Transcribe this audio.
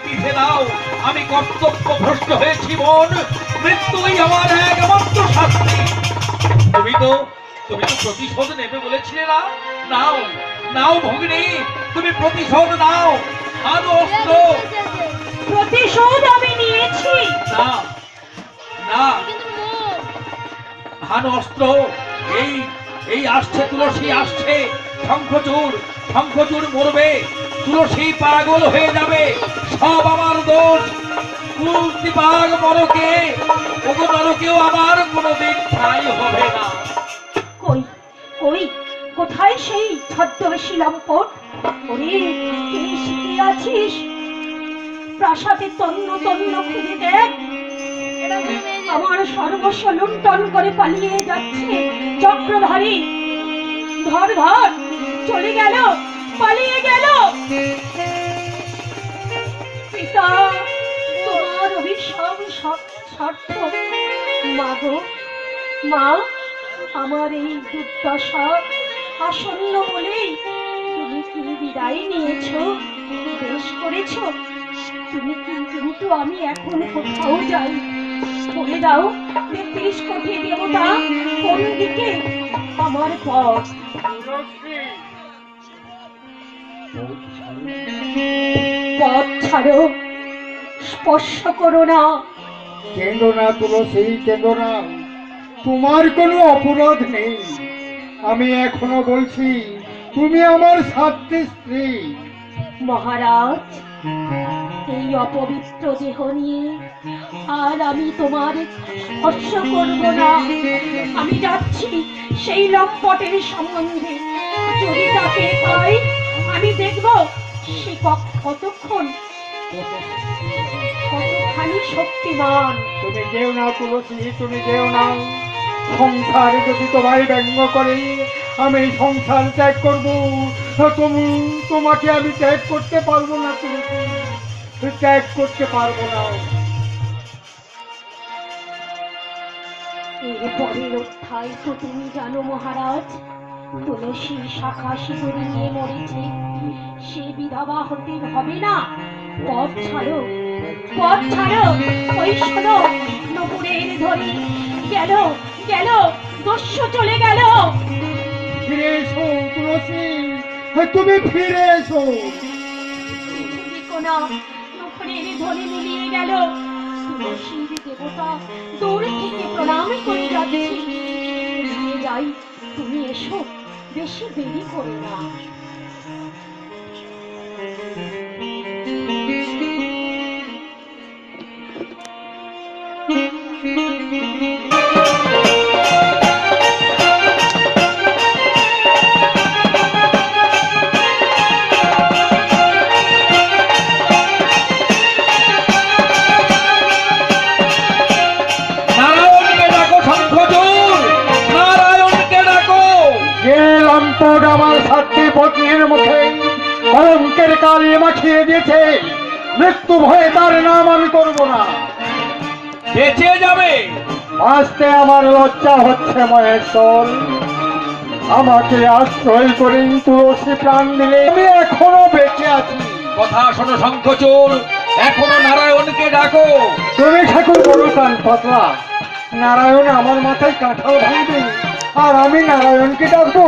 পিঠে দাও আমি কর্তব্য ভ্রষ্ট হয়েছি মন মৃত্যুই আমার একমাত্র শাস্তি। তুমি তো তুমি তো প্রতিশোধ নেবে বলেছিলে না? নাও নাও ভগিনী তুমি প্রতিশোধ নাও। আরও অস্ত্র। প্রতিশোধ আমি নিয়েছি। না না। হান অস্ত্র। এই এই আসছে তুলসী আসছে। শঙ্খচূড় শঙ্খচূড় মরবে। তুলসী পাগল হয়ে যাবে। সব আমার দোষ। কুলতি বাঘ মরকে ওগো নরকেও আমার কোনোদিন ঠাই হবে না। কই কই, কোথায় সেই ছদ্মবেশী লম্পট? ওরে কে শিখে আছিস। প্রাসাদে তন্ন তন্ন খুঁজে দেখ। আমার সর্বস্ব লুণ্ঠন করে পালিয়ে যাচ্ছে চক্রধারী। ধর ধর, চলে গেল। পালিয়ে গেল। পিতা, তোমার অভিশাপ সার্থক। মাগো, মা, আমার এই দুর্দশা আসন্ন বলেই তুমি কি বিদায় নিয়েছো বেশ করেছ? তুমি কিন্তু আমি এখন কোথাও যাই? বলে দাও, তেত্রিশ কোটি দেবতা কোন দিকে? আমার পথ। পথ ছাড়ো স্পর্শ করো না। কেঁদো না তুলসী কেঁদো না? তোমার কোনো অপরাধ নেই। আমি এখনও বলছি তুমি আমার সাথী স্ত্রী। মহারাজ এই অপবিত্র দেহ নিয়ে আর আমি তোমার স্পর্শ করব না। আমি যাচ্ছি সেই লম্পটের সম্বন্ধে। যদি তাকে পাই আমি দেখব সে কতক্ষণ কতখানি শক্তিমান। তুমি যেও না তুলসী তুমি যেও না। সংসার যদি তোমায় ব্যঙ্গ করে আমি সংসার ত্যাগ করব। তুমি তোমাকে আমি ত্যাগ করতে পারব না তুলসী ত্যাগ করতে পারব না। এরপরের অধ্যায় তো তুমি জানো মহারাজ। তুলসী শাখা শিবরি নিয়ে মরেছে সে বিধবা হতে হবে না। পথ ছাড়ো পথ ছাড়ো ওই শোনো নপুরের ধরি গেল গেল দস্যু চলে গেল। ফিরে এসো তুলসী তুমি ফিরে এসো। কোনা নপুরের ধরি মিলিয়ে গেল। তুলসীর দেবতা দূর থেকে প্রণাম করে যাচ্ছে। যাই তুমি এসো। বেশি দেরি করো না নারায়ণকে সাতটি পত্নীর মুখে কলঙ্কের কালি মাখিয়ে দিয়েছে। মৃত্যু ভয়ে তার নাম আমি করব না। বেঁচে যাবে। আসতে আমার লজ্জা হচ্ছে মহেশ্বর। আমাকে আশ্রয় করে তুলসী প্রাণ দিলে আমি এখনও বেঁচে আছি। কথা শোনো শঙ্খচূড়। এখনও নারায়ণকে ডাকো। তুমি ঠাকুর বড় কান পাতলা। নারায়ণ আমার মাথায় কাঁঠাল ভাঙবে আর আমি নারায়ণকে ডাকবো।